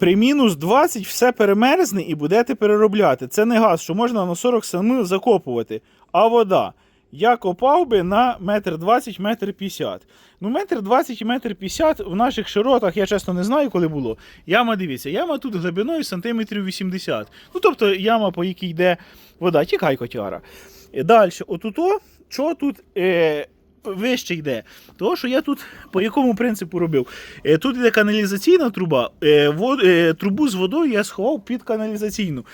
При мінус 20 все перемерзне і будете переробляти. Це не газ, що можна на 40 см закопувати. А вода. Я копав би на метр 20, метр 50. Ну, метр 20 і метр 50 в наших широтах, я чесно не знаю, коли було. Яма, дивіться, яма тут глибиною сантиметрів 80. Ну, тобто яма, по якій йде вода. Тікай, котяра. Далі, отуто, що тут е, вище йде? Того, що я тут по якому принципу робив? Е, тут йде каналізаційна труба, е, е, трубу з водою я сховав під каналізаційну.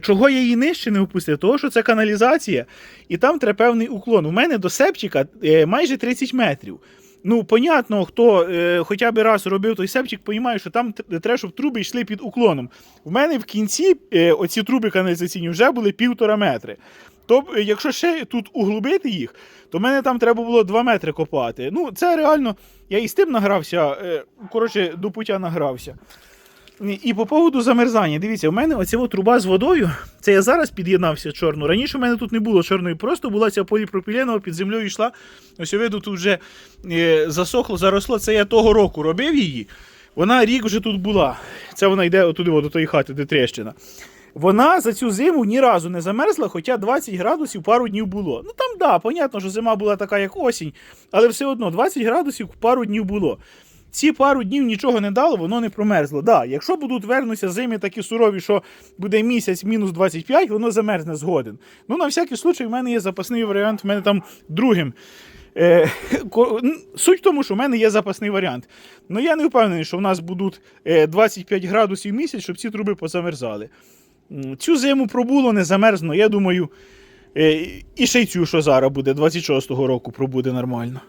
Чого я її нижче не опустив? Того, що це каналізація, і там треба певний уклон. У мене до септика е, майже 30 метрів. Ну, понятно, хто е, хоча б раз робив той септик, розуміє, що там треба, щоб труби йшли під уклоном. В мене в кінці е, оці труби каналізаційні вже були півтора метри. Тобто, якщо ще тут углубити їх, то мене там треба було 2 метри копати. Ну, це реально, я і з тим награвся, е, коротше, до пуття награвся. І- по поводу замерзання, дивіться, у мене оця труба з водою, це я зараз під'єднався чорну. Раніше в мене тут не було чорної, просто була ця поліпропіленова, під землею йшла. Ось виду, тут вже е, засохло, заросло. Це я того року робив її. Вона рік вже тут була. Це вона йде отуди, до тої хати, де трещина. Вона за цю зиму ні разу не замерзла, хоча 20 градусів пару днів було. Ну там да, понятно, що зима була така, як осінь, але все одно 20 градусів пару днів було. Ці пару днів нічого не дало, воно не промерзло. Да, якщо будуть вернуться зими такі сурові, що буде місяць мінус 25, воно замерзне згоден. Ну, на всякий случай, в мене є запасний варіант, в мене там другим. Е, суть в тому, що в мене є запасний варіант. Ну я не впевнений, що в нас будуть е, 25 градусів місяць, щоб ці труби позамерзали. Цю зиму пробуло, не замерзно. Я думаю, е, і ще й цю, що зараз буде, 26-го року, пробуде нормально.